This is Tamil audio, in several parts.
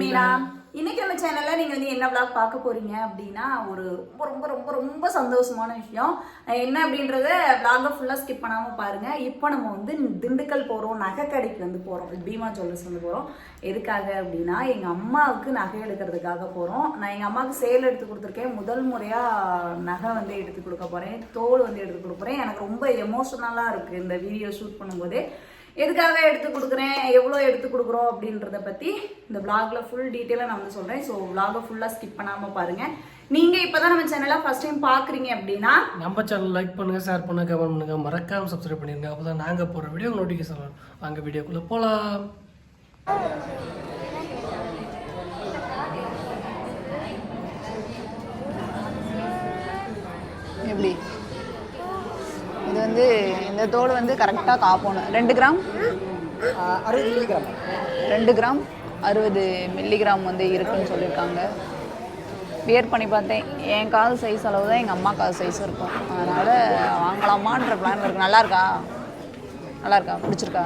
மீனா இன்னைக்கு நம்ம சேனல்ல நீங்க வந்து என்ன vlog பார்க்க போறீங்க அப்படின்னா ஒரு ரொம்ப ரொம்ப ரொம்ப ரொம்ப சந்தோஷமான விஷயம். என்ன அப்படின்றத vlog ஃபுல்லா ஸ்கிப் பண்ணாம பாருங்க. இப்போ நம்ம வந்து திண்டுக்கல் போறோம் நகை கடைக்கு வந்து போறோம். பீமா ஜுவல்லர்ஸ் வந்து போறோம். எதுக்காக அப்படின்னா எங்க அம்மாவுக்கு நகை எடுக்கிறதுக்காக போறோம். நான் எங்க அம்மாவுக்கு சேல் எடுத்து கொடுத்துருக்கேன். முதல் முறையா நகை வந்து எடுத்து கொடுக்க போறேன். தோல் வந்து எடுத்து கொடுக்க போறேன். எனக்கு ரொம்ப எமோஷனலா இருக்கு இந்த வீடியோ ஷூட் பண்ணும்போதே. எதுக்காக எடுத்து கொடுக்குறேன்? எவ்வளோ எடுத்து கொடுக்குறோம் அப்படின்றத பற்றி இந்த vlogல ஃபுல் டீட்டெயிலாக நான் வந்து சொல்கிறேன் ஸோ vlog ஃபுல்லாக ஸ்கிப் பண்ணாமல் பாருங்கள் நீங்கள் இப்போ தான் நம்ம சேனலை ஃபஸ்ட் டைம் பார்க்குறீங்க அப்படின்னா நம்ம சேனல் லைக் பண்ணுங்க ஷேர் பண்ணுங்க கமெண்ட் பண்ணுங்க. மறக்காம சப்ஸ்கிரைப் பண்ணிருங்க. அப்பதான் நாங்க போற வீடியோ நோட்டிஃபிகேஷன் வரும். வாங்க வீடியோக்குள்ள போலாம். எப்படி? இது வந்து இந்த தோடு வந்து கரெக்டாக காப்போணும். ரெண்டு கிராம்? அறுபது மில்லிகிராம் ரெண்டு கிராம்? அறுபது மில்லிகிராம் வந்து இருக்குன்னு சொல்லியிருக்காங்க. வியர் பண்ணி பார்த்தேன். என் காது சைஸ் அளவு தான் எங்கள் அம்மா காது சைஸ் இருக்கும். அதனால் வாங்கலாமான்ற பிளான் இருக்கு. நல்லா இருக்கா? நல்லா இருக்கா? பிடிச்சிருக்கா?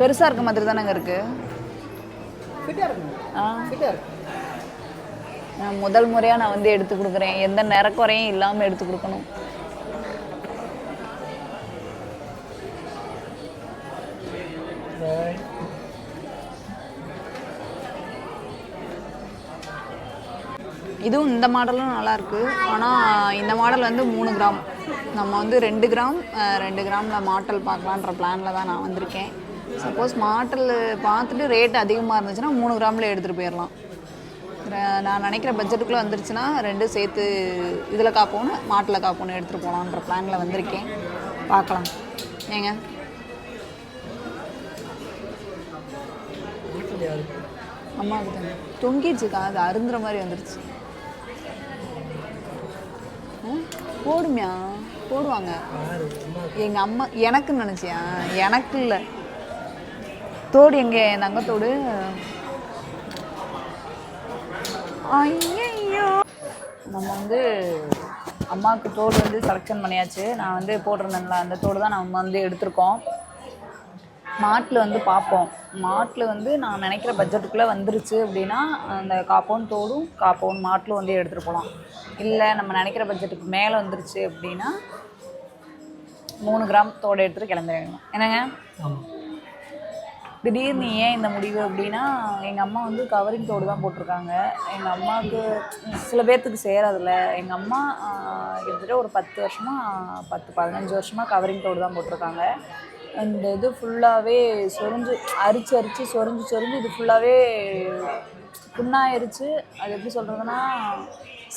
பெருசாக இருக்க மாதிரி தானேங்க இருக்கு. ஃபிட்டா இருக்கும் ஆ. நான் முதல் முறையாக நான் வந்து எடுத்து கொடுக்குறேன். எந்த நிறக்குறையும் இல்லாமல் எடுத்து கொடுக்கணும். இதுவும் இந்த மாடலும் நல்லா இருக்கு. ஆனால் இந்த மாடல் வந்து மூணு கிராம். நம்ம வந்து ரெண்டு கிராம் ரெண்டு கிராமில் மாட்டல் பார்க்கலான்ற பிளானில் தான் நான் வந்திருக்கேன். சப்போஸ் மாட்டல் பார்த்துட்டு ரேட் அதிகமாக இருந்துச்சுன்னா மூணு கிராமில் எடுத்துகிட்டு போயிடலாம் நான் நினைக்கிற பட்ஜெட்டுக்குள்ளே வந்துருச்சுன்னா ரெண்டும் சேர்த்து இதில் காப்போன்னு மாட்டில் காப்போன்னு எடுத்துகிட்டு போகலான்ற பிளானில் வந்திருக்கேன். பார்க்கலாம். ஏங்க? அம்மாவுக்கு தானே தொங்கிடுச்சுக்கா அது அருந்துற மாதிரி வந்துருச்சு. போடுமியா? போடுவாங்க. எங்கள் அம்மா எனக்குன்னு நினச்சியா? எனக்கு இல்லை. தோடு எங்கே? என் தங்கத்தோடு. ஐயோ நம்ம வந்து அம்மாவுக்கு தோடு வந்து செலெக்ஷன் பண்ணியாச்சு. நான் வந்து போட்டிருந்தேன்ல அந்த தோடு தான் நம்ம வந்து எடுத்திருக்கோம். மாட்டில் வந்து பார்ப்போம். மாட்டில் வந்து நான் நினைக்கிற பட்ஜெட்டுக்குள்ளே வந்துருச்சு அப்படின்னா அந்த காப்பவுன் தோடும் காப்பவுன் மாட்டிலும் வந்து எடுத்துகிட்டு போகலாம் இல்லை நம்ம நினைக்கிற பட்ஜெட்டுக்கு மேலே வந்துருச்சு அப்படின்னா மூணு கிராம் தோடு எடுத்துகிட்டு கிளம்ப வேணும் என்னங்க? ஆமாம் திடீர்னு ஏன் இந்த முடிவு அப்படின்னா எங்கள் அம்மா வந்து கவரிங் தோடு தான் போட்டிருக்காங்க. எங்கள் அம்மாவுக்கு சில பேர்த்துக்கு சேராதுல்ல. எங்கள் அம்மா கிட்டத்தட்ட ஒரு பத்து வருஷமாக பத்து பதினஞ்சு வருஷமாக கவரிங் தோடு தான் போட்டிருக்காங்க. அந்த இது ஃபுல்லாகவே சொரிஞ்சு அரிச்சு அரிச்சு சொரிஞ்சு சொரிஞ்சு இது ஃபுல்லாகவே புண்ணாயிருச்சு. அது எப்படி சொல்கிறதுனா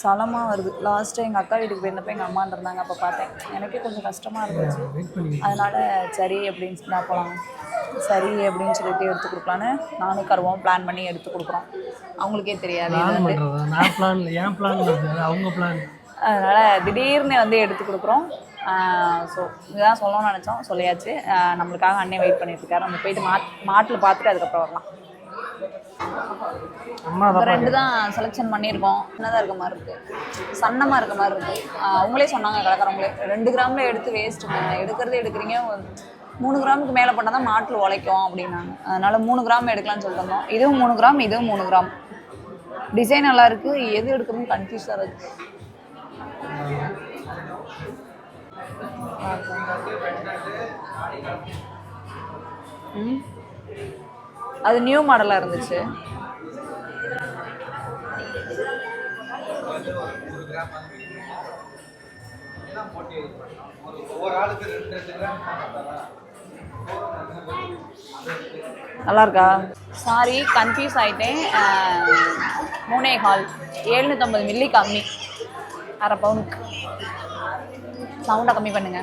சலமாக வருது. லாஸ்ட்டு எங்கள் அக்கா வீட்டுக்கு போயிருந்தப்போ எங்கள் அம்மா இருந்தாங்க அப்போ பார்த்தேன். எனக்கே கொஞ்சம் கஷ்டமாக இருந்துச்சு. அதனால் சரி அப்படின்னு சொல்லி நான் போகலாம் சரி அப்படின்னு சொல்லிட்டு எடுத்து கொடுக்கலான்னு நானும் கருவோம் பிளான் பண்ணி எடுத்து கொடுக்குறோம். அவங்களுக்கே தெரியாது. அவங்க பிளான் அதனால் திடீர்னு வந்து எடுத்து கொடுக்குறோம். ஸோ இதுதான் சொல்லணும்னு நினச்சோம். சொல்லியாச்சு. நம்மளுக்காக அண்ணன் வெயிட் பண்ணிட்டு இருக்காரு. நம்ம போயிட்டு மாட் மாட்டில் பார்த்துட்டு அதுக்கப்புறம் வரலாம். ரெண்டு தான் செலெக்ஷன் பண்ணியிருக்கோம். என்னதான் இருக்க மாதிரி இருக்குது சன்னமாக இருக்க மாதிரி இருக்குது அவங்களே சொன்னாங்க கடைக்காரங்களே ரெண்டு கிராமில் எடுத்து வேஸ்ட்டுங்க எடுக்கிறது எடுக்கிறீங்க. மூணு கிராமுக்கு மேலே பண்ணால் தான் மாட்டில் உழைக்கும் அப்படின்னாங்க. அதனால் மூணு கிராம் எடுக்கலாம்னு சொல்லிட்டு வந்தோம் இதுவும் மூணு கிராம் இதுவும் மூணு கிராம். டிசைன் நல்லா இருக்குது எது எடுக்கணும்னு கன்ஃபியூஸாக இருக்குது ம்? அது நியூ மாடலாக இருந்துச்சு. நல்லா இருக்கா சாரி கன்ஃபியூஸ் ஆயிட்டேன் மூணே கால். எழுநூற்றம்பது மில்லி கம்மி. அரை பவுனுக்கு சவுண்டை கம்மி பண்ணுங்க.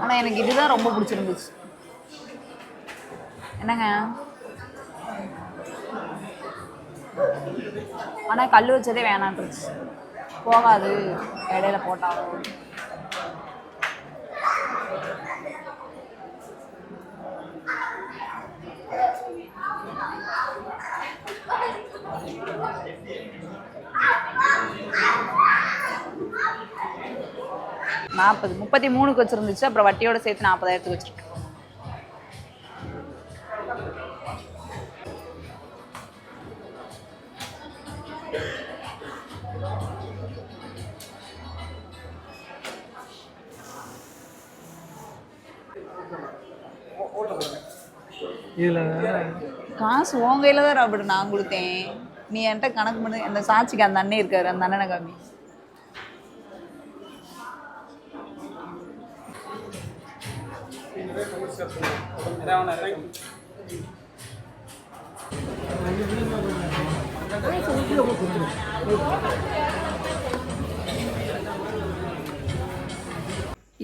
ஆனால் எனக்கு இதுதான் ரொம்ப பிடிச்சிருந்துச்சு. என்னங்க? ஆனால் கல் வச்சதே வேணான்ருச்சு போகாது. இடையில போட்டாலும். நாற்பது முப்பத்தி மூணுக்கு வச்சுருந்துச்சு. அப்புறம் வட்டியோட சேர்த்து நாற்பதாயிரத்துக்கு வச்சுருக்கேன். காசு உன் கையில் தான் ராபர்ட் நான் கொடுத்தேன். நீ என்கிட்ட கணக்கு பண்ணு. அந்த சாட்சிக்கு அந்த அண்ணன் இருக்காரு அந்த அண்ணனை காமி.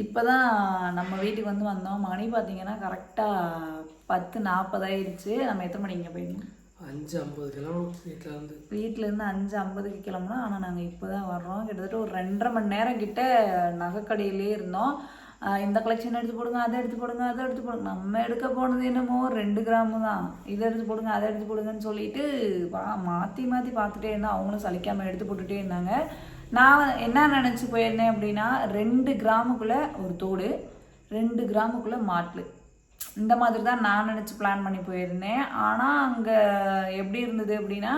இப்போ தான் நம்ம வீட்டுக்கு வந்து வந்தோம். மணி பார்த்தீங்கன்னா கரெக்டாக பத்து நாற்பதாயிருச்சு நம்ம எத்தனை மணிக்கு இங்கே போயிருந்தோம் அஞ்சு ஐம்பது கிலோமீட்டர் வீட்டில் இருந்து. வீட்டிலேருந்து அஞ்சு ஐம்பதுக்கு கிளம்புனோம் ஆனால் நாங்கள் இப்போ தான் வர்றோம். கிட்டத்தட்ட ஒரு ரெண்டரை மணி நேரம் கிட்ட நகைக்கடையிலே இருந்தோம். இந்த கலெக்ஷன் எடுத்து போடுங்க அதை எடுத்து போடுங்க அதை எடுத்து போடுங்க. நம்ம எடுக்க போனது என்னமோ ரெண்டு கிராமு தான். இதை எடுத்து போடுங்க அதை எடுத்து போடுங்கன்னு சொல்லிட்டு வா மாற்றி மாற்றி பார்த்துட்டே இருந்தோம் அவங்களும் சலிக்காமல் எடுத்து போட்டுட்டே இருந்தாங்க. நான் என்ன நினச்சி போயிருந்தேன் அப்படின்னா ரெண்டு கிராமுக்குள்ளே ஒரு தோடு ரெண்டு கிராமுக்குள்ளே மாட்லு இந்த மாதிரி தான் நான் நினச்சி பிளான் பண்ணி போயிருந்தேன். ஆனால் அங்கே எப்படி இருந்தது அப்படின்னா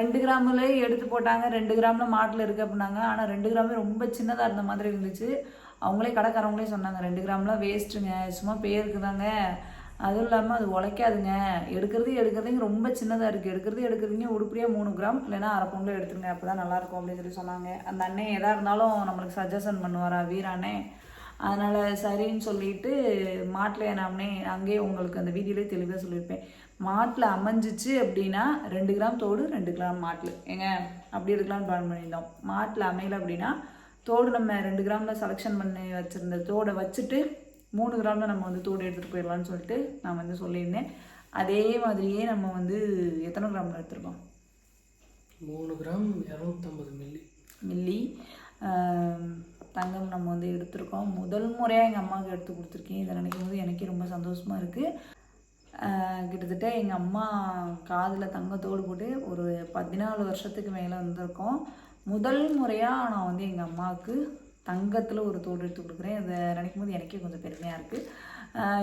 ரெண்டு கிராமில் எடுத்து போட்டாங்க. ரெண்டு கிராமில் மாட்டில் இருக்குது அப்படின்னாங்க. ஆனால் ரெண்டு கிராமே ரொம்ப சின்னதாக இருந்த மாதிரி இருந்துச்சு. அவங்களே கடைக்காரவங்களே சொன்னாங்க ரெண்டு கிராம்லாம் வேஸ்ட்டுங்க சும்மா பேருக்கு தாங்க அதுவும் இல்லாமல் அது உழைக்காதுங்க. எடுக்கிறது எடுக்கிறதுங்க ரொம்ப சின்னதாக இருக்குது எடுக்கிறது எடுக்கிறதுங்க உருப்படியாக மூணு கிராம் இல்லைன்னா அரை பவுண்டில் எடுத்துருங்க. அப்போ தான் நல்லாயிருக்கும் அப்படின்னு சொல்லி சொன்னாங்க. அந்த அண்ணன் எதாக இருந்தாலும் நம்மளுக்கு சஜஷன் பண்ணுவாரா? வீரானே அதனால் சரின்னு சொல்லிட்டு மாட்டில் நாமனே அங்கேயே உங்களுக்கு அந்த வீடியோலேயே தெளிவாக சொல்லியிருப்பேன். மாட்டில் அமைஞ்சிச்சு அப்படின்னா ரெண்டு கிராம் தோடு ரெண்டு கிராம் மாட்டில். ஏங்க அப்படி எடுக்கலாம்னு பிளான் பண்ணியிருந்தோம். மாட்டில் அமையல அப்படின்னா தோடு நம்ம ரெண்டு கிராமில் செலெக்ஷன் பண்ணி வச்சுருந்த தோடை வச்சுட்டு மூணு கிராமில் நம்ம வந்து தோடு எடுத்துகிட்டு போயிடலாம்னு சொல்லிட்டு நான் வந்து சொல்லியிருந்தேன். அதே மாதிரியே நம்ம வந்து எத்தனை கிராமில் எடுத்திருக்கோம்? மூணு கிராம் இரநூத்தம்பது மில்லி. மில்லி. தங்கம் நம்ம வந்து எடுத்திருக்கோம். முதல் முறையாக எங்கள் அம்மாவுக்கு எடுத்து கொடுத்துருக்கேன். இதை நினைக்கும் போது எனக்கே ரொம்ப சந்தோஷமாக இருக்குது கிட்டத்தட்ட எங்கள் அம்மா காதில் தங்கத்தோடு போட்டு ஒரு பதினாலு வருஷத்துக்கு மேலே வந்திருக்கோம். முதல் முறையாக நான் வந்து எங்கள் அம்மாவுக்கு தங்கத்தில் ஒரு தோடு எடுத்து கொடுக்குறேன். இதை நினைக்கும் போது எனக்கே கொஞ்சம் பெருமையாக இருக்குது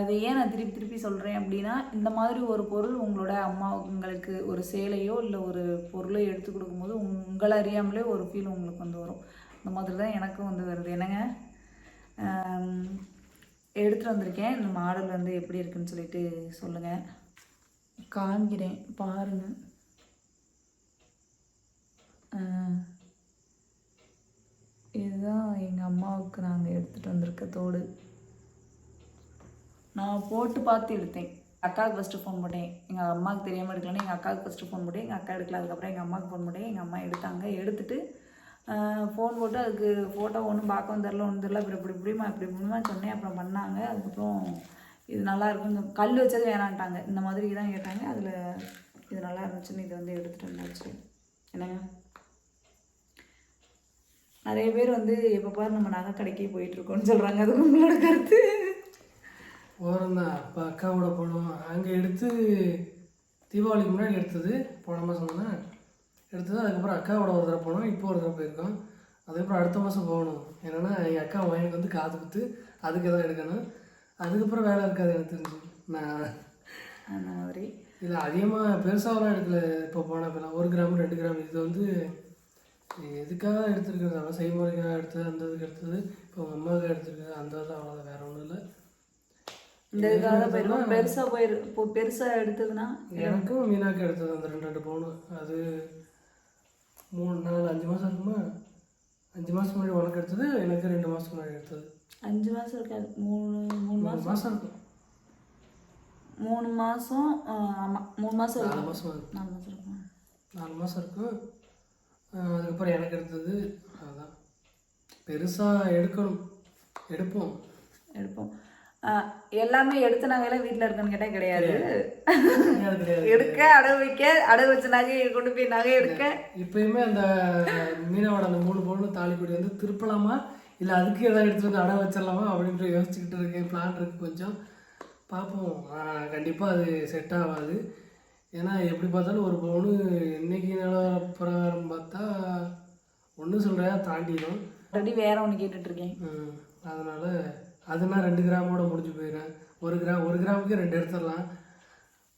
இதை ஏன் நான் திருப்பி திருப்பி சொல்கிறேன் அப்படின்னா இந்த மாதிரி ஒரு பொருள் உங்களோட அம்மா உங்களுக்கு ஒரு சேலையோ இல்லை ஒரு பொருளோ எடுத்து கொடுக்கும்போது உங்களை அறியாமலே ஒரு ஃபீல் உங்களுக்கு வந்து வரும். இந்த மாதிரி தான் எனக்கும் வந்து வருது. என்னங்க? எடுத்துகிட்டு வந்திருக்கேன். இந்த மாடல் வந்து எப்படி இருக்குன்னு சொல்லிட்டு சொல்லுங்கள் காண்கிறேன் பாருங்கள் இதுதான் எங்கள் அம்மாவுக்கு நாங்கள் எடுத்துகிட்டு வந்திருக்க தோடு. நான் போட்டு பார்த்து எடுத்தேன். அக்காவுக்கு ஃபஸ்ட்டு ஃபோன் பண்ணேன் எங்கள் அம்மாவுக்கு தெரியாமல் எடுக்கலன்னு எங்கள் அக்காவுக்கு ஃபஸ்ட்டு ஃபோன் பண்ணேன் எங்கள் அக்கா எடுக்கல. அதுக்கப்புறம் எங்கள் அம்மாவுக்கு ஃபோன் பண்ணேன் எங்கள் அம்மா எடுத்தாங்க. எடுத்துட்டு ஃபோன் போட்டு அதுக்கு ஃபோட்டோ ஒன்றும் பார்க்கவும் தெரில ஒன்றும் தெரில இப்படி இப்படி இப்படிமா இப்படி இப்படிமா சொன்னேன். அப்புறம் பண்ணாங்க. அதுக்கப்புறம் இது நல்லா இருக்கும் கல் வச்சது வேணான்ட்டாங்க. இந்த மாதிரி தான் கேட்டாங்க. அதில் இது நல்லா இருந்துச்சுன்னு இதை வந்து எடுத்துகிட்டு வந்தாச்சு. என்னங்க? நிறைய பேர் வந்து எப்போ பாரு நம்ம நகை கடைக்கே போயிட்டுருக்கோம்னு சொல்கிறாங்க அது உங்களோட கருத்து. ஓரம் தான். அப்போ அக்காவோட போனோம் அங்கே எடுத்து தீபாவளிக்கு முன்னாடி எடுத்தது. போன மாதம் எடுத்தது அதுக்கப்புறம் அக்காவோட ஒரு தடவை போனோம். இப்போ ஒரு தடவை போயிருக்கோம். அதுக்கப்புறம் அடுத்த மாதம் போகணும். என்னென்னா எங்கள் அக்கா பையனுக்கு வந்து காது குத்து. அதுக்கு எதாவது எடுக்கணும். அதுக்கப்புறம் வேலை இருக்காது எனக்கு தெரிஞ்சு. நான் அந்த மாதிரி. இதில் அதிகமாக பெருசாகலாம் எடுக்கல. இப்போ போன இப்போலாம் ஒரு கிராம் ரெண்டு கிராம். இது வந்து எதுக்காக எடுத்துருக்கிறது? அவன் செய்முறைக்காக எடுத்தது அந்த இதுக்கு எடுத்தது. இப்போ உங்கள் அம்மாவுக்கு எடுத்துருக்குது அந்த இது அவ்வளோதான் வேற ஒன்றும் இல்லை. இந்த இதுக்காக தான் போயிருக்கோம். பெருசாக போயிரு இப்போ பெருசாக எடுத்ததுன்னா எனக்கும் மீனாக்கு எடுத்தது அந்த ரெண்டு ரெண்டு பவுனு அது மூணு நாலு அஞ்சு மாதம் இருக்குமா? அஞ்சு மாதம் முன்னாடி உனக்கு எடுத்தது எனக்கு ரெண்டு மாதம் முன்னாடி எடுத்தது? அஞ்சு மாதம் இருக்காது. மூணு மூணு மாதம் மாதம் இருக்கும். மூணு மாதம் ஆமாம் மூணு மாதம் நாலு மாதம் இருக்கும். நாலு மாதம் இருக்கும். நாலு மாதம் இருக்கும். அதுக்கப்புறம் எனக்கு எடுத்தது அதுதான் பெருசாக எடுக்கணும். எடுப்போம். எடுப்போம். எல்லாமே எடுத்த நகையெல்லாம் வீட்டில் இருக்குன்னு கேட்டால் கிடையாது. எடுக்க அடகு வைக்க அடகு வச்ச நகையை கொண்டு போய் நகை எடுக்க. இப்பயுமே அந்த மீனவோட அந்த மூணு பவுன் தாலிக்குடி வந்து திருப்பலாமா? இல்லை அதுக்கு ஏதாவது எடுத்துட்டு வந்து அடை வச்சிடலாமா? அப்படின்ட்டு யோசிச்சுக்கிட்டு இருக்கேன். பிளான் இருக்கு கொஞ்சம். பார்ப்போம். கண்டிப்பாக அது செட் ஆகாது. ஏன்னா எப்படி பார்த்தாலும் ஒரு பவுனு இன்னைக்கு நிலவர பிரகாரம் பார்த்தா ஒன்று சொல்கிறேன் தாண்டிடும். ஆல்ரெடி வேற ஒன்று ம், அதனால அதுனா ரெண்டு கிராமோட முடிஞ்சு போயிடும். ஒரு கிராம் ஒரு கிராமுக்கு ரெண்டு எடுத்துடலாம்.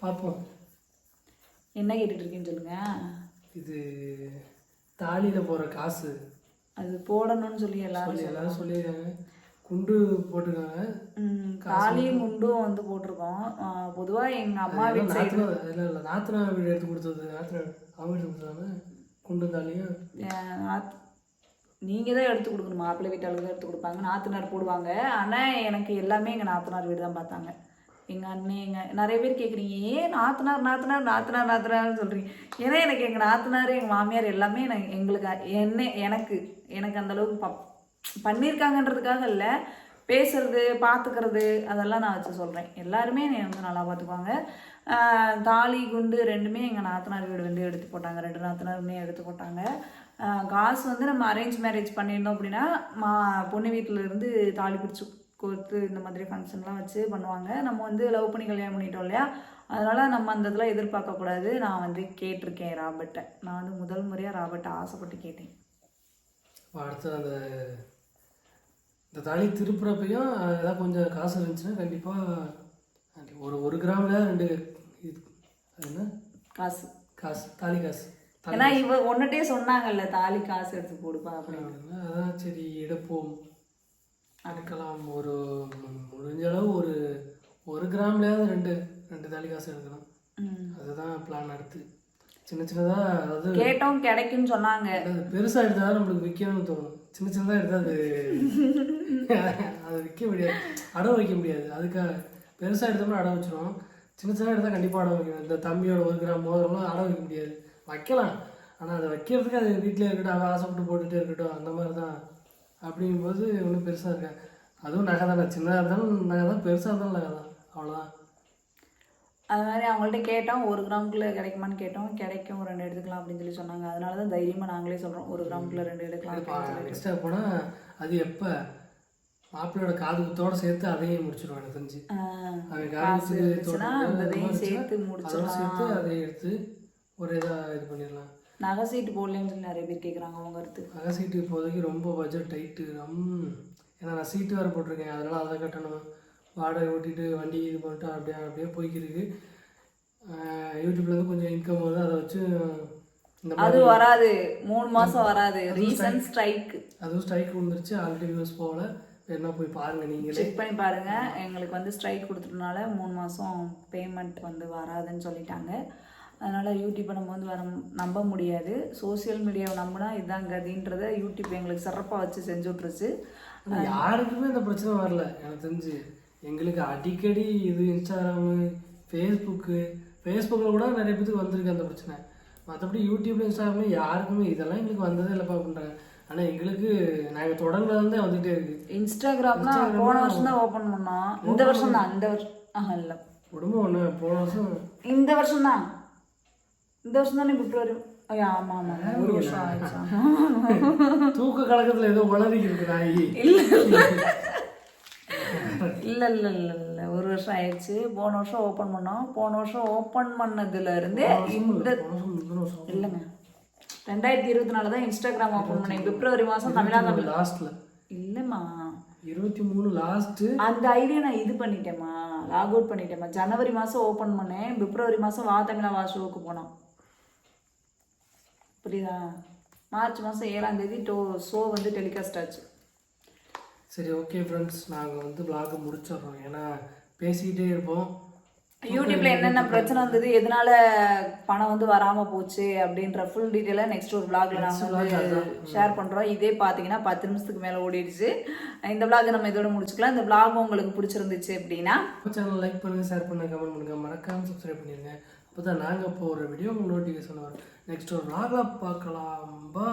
பார்ப்போம். என்ன கேட்டுட்டு இருக்கேன்னு சொல்லுங்க. இது தாலியில் போகிற காசு. அது போடணும்னு சொல்லி எல்லாரும் எல்லாரும் சொல்லியிருக்காங்க குண்டு போட்டிருக்காங்க. தாலியும் முண்டும் வந்து போட்டிருக்கோம். பொதுவா எங்க அம்மா வீட்டு சைடு இல்லை இல்லை நாத்தனா வீடு எடுத்து கொடுத்தது நாத்தனா அவங்க எடுத்து கொடுத்தாங்க குண்டு தாலியும்? நீங்கள் தான் எடுத்து கொடுக்கணும். மாப்பிள்ளை வீட்டாளுக்கு தான் எடுத்து கொடுப்பாங்க. நாத்தனார் போடுவாங்க. ஆனால் எனக்கு எல்லாமே எங்கள் நாத்தனார் வீடு தான் பார்த்தாங்க. எங்கள் அண்ணன் எங்கள் நிறைய பேர் கேட்குறீங்க ஏன் நாத்தனார் நாத்தனார் நாத்தனார் நாத்தனார்னு சொல்கிறீங்க ஏன்னா எனக்கு எங்கள் நாத்தனார் எங்கள் மாமியார் எல்லாமே எனக்கு எங்களுக்கு என்ன எனக்கு எனக்கு அந்தளவுக்கு பப் ப பண்ணியிருக்காங்கன்றதுக்காக இல்லை. பேசுறது பார்த்துக்கிறது அதெல்லாம் நான் வச்சு சொல்கிறேன் எல்லாருமே என்னை வந்து நல்லா பார்த்துக்குவாங்க தாலி குண்டு ரெண்டுமே எங்கள் நாத்தனார் வீடு வந்து எடுத்து போட்டாங்க. ரெண்டு நாத்தனாருமே எடுத்து போட்டாங்க. காசு வந்து நம்ம அரேஞ்ச் மேரேஜ் பண்ணியிருந்தோம் அப்படின்னா மா பொண்ணு வீட்டில் இருந்து தாலி பிடிச்சி கோர்த்து இந்த மாதிரி ஃபங்க்ஷன்லாம் வச்சு பண்ணுவாங்க. நம்ம வந்து லவ் பண்ணி கல்யாணம் பண்ணிட்டோம் இல்லையா? அதனால நம்ம அந்த இதெல்லாம் எதிர்பார்க்கக்கூடாது நான் வந்து கேட்டிருக்கேன் ராபர்ட்டை. நான் வந்து முதல் முறையாக ராபர்ட்டை ஆசைப்பட்டு கேட்டேன். அடுத்து அந்த இந்த தாலி திருப்புறப்பையும் ஏதாவது கொஞ்சம் காசு இருந்துச்சுன்னா கண்டிப்பாக ஒரு ஒரு கிராமில் ரெண்டு இது என்ன? காசு. காசு தாலி காசு. ஏன்னா இவ ஒன்னுட்டே சொன்னாங்கல்ல தாலி காசு எடுத்து கொடுப்பா அப்படின்னு. அதான் சரி எடுப்போம். எடுக்கலாம். ஒரு முடிஞ்ச அளவு ஒரு ஒரு கிராம்லயாவது ரெண்டு ரெண்டு தாலி காசு எடுக்கணும் ம். அதுதான் பிளான் அடுத்து. சின்ன சின்னதாக அதாவது கேட்டோம் கிடைக்கும்னு சொன்னாங்க. பெருசாக எடுத்தால் நம்மளுக்கு விற்கணும்னு தோணும். சின்ன சின்னதாக எடுத்தால் அது அது விற்க முடியாது. அடவு வைக்க முடியாது. அதுக்காக பெருசாக எடுத்தோம்னா அடவு வச்சிருவோம். சின்ன சின்ன எடுத்தால் கண்டிப்பாக அடவு வைக்கணும் இந்த தம்பியோட ஒரு கிராம் மோதிரம்லாம் அடவு வைக்க முடியாது. வைக்கலாம். ஆனால் அதை வைக்கிறதுக்கு அது வீட்டிலே இருக்கட்டும் அவன் ஆசைப்பட்டு போட்டுகிட்டே இருக்கட்டும் அந்த மாதிரி தான் அப்படிங்கும்போது ஒன்றும் பெருசாக இருக்கா அதுவும் நகை தானே. சின்னதாக இருந்தாலும் நகை தான் பெருசாக இருந்தாலும் நகை தான். அவ்வளோதான் அது மாதிரி அவங்கள்ட்ட கேட்டோம் ஒரு கிராமுக்குள்ள கிடைக்குமான்னு கேட்டோம். கிடைக்கும் ரெண்டு எடுத்துக்கலாம் அப்படின்னு சொல்லி சொன்னாங்க. அதனால தான் தைரியமாக நாங்களே சொல்கிறோம் ஒரு கிராமுக்குள்ள ரெண்டு எடுக்கலாம் அப்படின்னு சொல்லி நெக்ஸ்ட் போனால் அது எப்போ? மாப்பிள்ளையோட காது குத்தோட சேர்த்து அதையும் முடிச்சிருவான் எனக்கு தெரிஞ்சு. அவன் காது சேர்த்து அதோட முடிச்சிடலாம். சேர்த்து அதை எடுத்து ஒரு இதாக இது பண்ணிடலாம். நகை சீட்டு போடலன்னு சொல்லி நிறைய பேர் கேட்குறாங்க அவங்க கருத்து. நகை சீட்டு இப்போதைக்கு ரொம்ப பட்ஜெட் டைட்டு ரம் ஏன்னா நான் சீட்டு வேறு போட்டிருக்கேன். அதனால் அதை கட்டணும். வாடகை ஓட்டிட்டு வண்டி இது பண்ணிட்டு அப்படியே அப்படியே போய்க்கிருக்கு யூடியூப்லேருந்து கொஞ்சம் இன்கம் வருது. அதை வச்சு அது வராது. மூணு மாசம் வராது. ரீசன் ஸ்ட்ரைக் அதுவும் ஸ்ட்ரைக் விழுந்துருச்சு. ஆல்ரெடி வியூஸ் போகல. என்ன போய் பாருங்கள் நீங்களே. செக் பண்ணி பாருங்க. எங்களுக்கு வந்து ஸ்ட்ரைக் கொடுத்ததுனால மூணு மாதம் பேமெண்ட் வந்து வராதுன்னு சொல்லிட்டாங்க. அதனால யூடியூப்பை நம்ம வந்து வர நம்ப முடியாது. சோஷியல் மீடியாவை நம்பினா இதான் கதின்றதை யூடியூப் எங்களுக்கு சிறப்பாக வச்சு செஞ்சு விட்ருச்சு ஆனா யாருக்குமே இந்த பிரச்சனை வரல. எனக்கு தெரிஞ்சு எங்களுக்கு அடிக்கடி இது இன்ஸ்டாகிராமு ஃபேஸ்புக்கு ஃபேஸ்புக்கில் கூட நிறைய பேத்துக்கு வந்திருக்கு அந்த பிரச்சனை. மற்றபடி யூடியூப்ல இன்ஸ்டாகிராம்ல யாருக்குமே இதெல்லாம் எங்களுக்கு வந்ததே இல்லைப்பா அப்படின்றாங்க. ஆனால் எங்களுக்கு நாங்கள் தொடங்கினதுலேருந்தே வந்துகிட்டே இருக்கு. இன்ஸ்டாகிராம்னா போன வருஷம் தான் ஓப்பன் பண்ணோம். இந்த வருஷம் தான் இந்த வருஷம் ஆஹா இல்லை. குடும்பம் ஒன்று போன வருஷம் இந்த வருஷம் தான். இந்த வருஷம் தானே பிப்ரவரி ஐயா ஆமாம் ஆமாம் ஒரு வருஷம் ஆயிடுச்சா தூக்க கலக்கத்தில் ஏதோ உளறிக்கு இருக்கு நாயி இல்ல இல்ல இல்ல இல்ல ஒரு வருஷம் ஆயிடுச்சு போன வருஷம் ஓபன் பண்ணோம் போன வருஷம் ஓபன் பண்ணதுல இருந்தே இந்த இல்லைங்க ரெண்டாயிரத்தி இருபத்தி நாலு தான் இன்ஸ்டாகிராம் ஓபன் பண்ணேன் பிப்ரவரி மாசம் தமிழா தமிழ் லாஸ்ட்டில் இல்லைம்மா இருபத்தி மூணு லாஸ்ட்டு அந்த ஐடியா நான் இது பண்ணிட்டேம்மா லாக் அவுட் பண்ணிட்டேம்மா ஜனவரி மாசம் ஓபன் பண்ணேன் பிப்ரவரி மாசம் வா தமிழா வா ஷோவுக்கு போனோம் புரியுதா? மார்ச் மாசம் ஏழாம் தேதி டோ ஷோ வந்து டெலிகாஸ்ட் ஆச்சு. சரி ஓகே ஃப்ரெண்ட்ஸ் நாங்கள் வந்து vlog முடிச்சிடுறோம். ஏன்னா பேசிக்கிட்டே இருப்போம். யூடியூப்ல என்னென்ன பிரச்சனை வந்தது எதனால பணம் வந்து வராம போச்சு அப்படின்ற ஃபுல் டீட்டெயிலா நெக்ஸ்ட் ஒரு vlogல நாங்க வந்து ஷேர் பண்றோம். இதே பாத்தீங்கன்னா பத்து நிமிஷத்துக்கு மேல ஓடிடுச்சு. இந்த vlog நம்ம இதோட முடிச்சுக்கலாம். இந்த vlog உங்களுக்கு பிடிச்சிருந்துச்சு அப்படின்னா சேனல் லைக் பண்ணுங்க ஷேர் பண்ணுங்க கமெண்ட் பண்ணுங்க. மறக்காம சப்ஸ்கிரைப் பண்ணிருங்க அப்போ தான் நாங்கள் இப்போ ஒரு வீடியோ உங்களுக்கு நோட்டிஃபிகேஷன் வரும். நெக்ஸ்ட் ஒரு vlogல பார்க்கலாம். பா